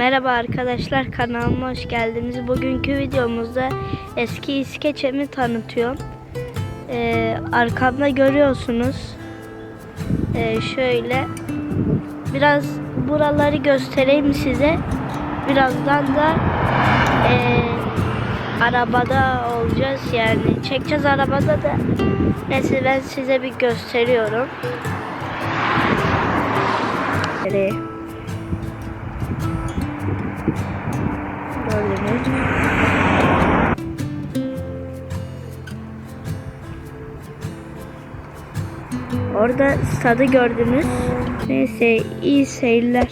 Merhaba arkadaşlar kanalıma hoş geldiniz. Bugünkü videomuzda eski iskeçemi tanıtıyorum. Ee, arkamda görüyorsunuz. Ee, şöyle biraz buraları göstereyim size. Birazdan da ee, arabada olacağız yani çekeceğiz arabada da. Neyse ben size bir gösteriyorum. Gördünüz. Orada stadı gördünüz. Neyse iyi seyirler.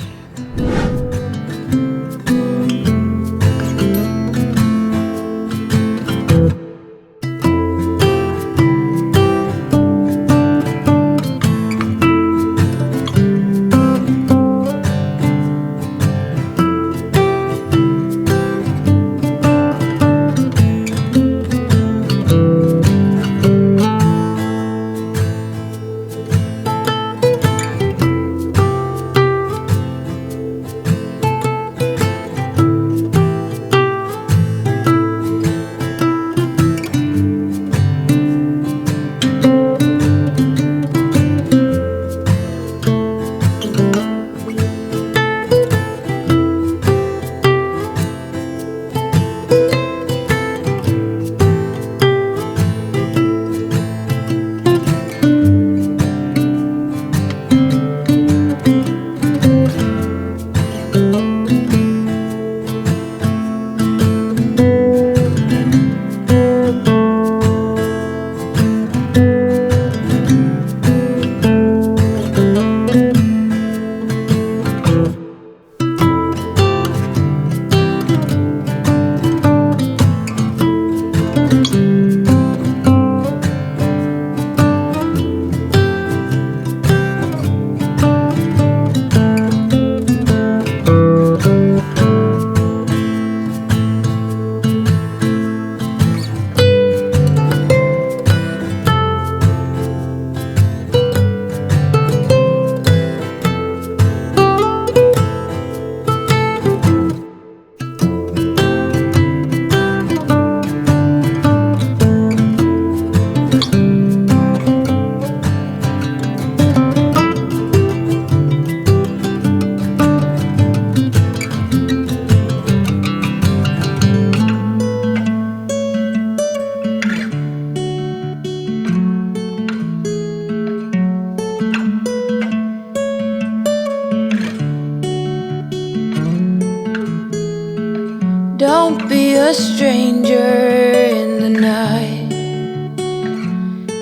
Don't be a stranger in the night.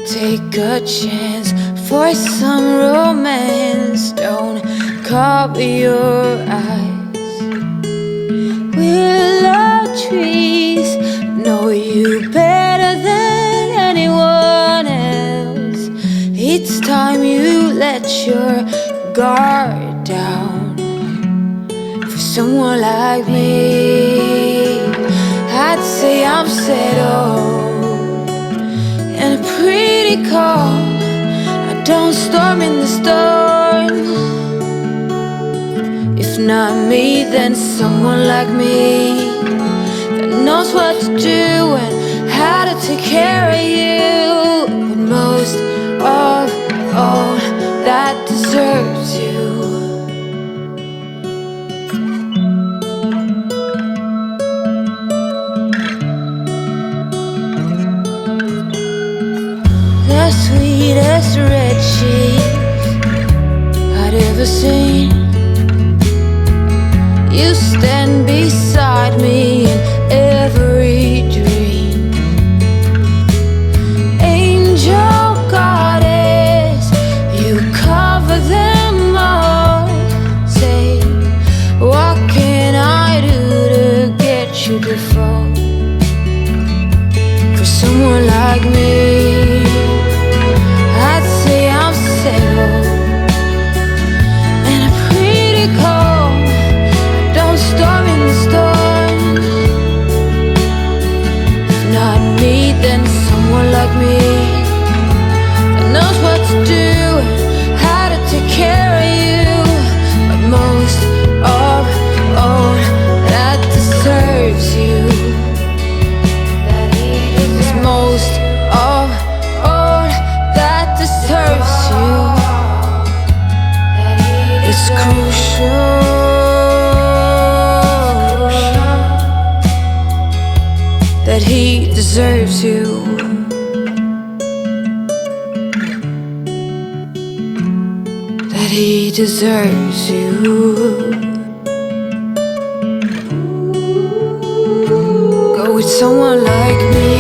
Take a chance for some romance. Don't cover your eyes. Willow trees know you better than anyone else. It's time you let your guard down for someone like me. I'd say I'm settled and pretty calm. I don't storm in the storm. If not me, then someone like me that knows what to do and how to take care sweetest red cheese I'd ever seen. You stand beside me in every dream. Angel goddess, you cover them all. Say, what can I do to get you to fall? For someone like me, that he deserves you. That he deserves you. Go with someone like me.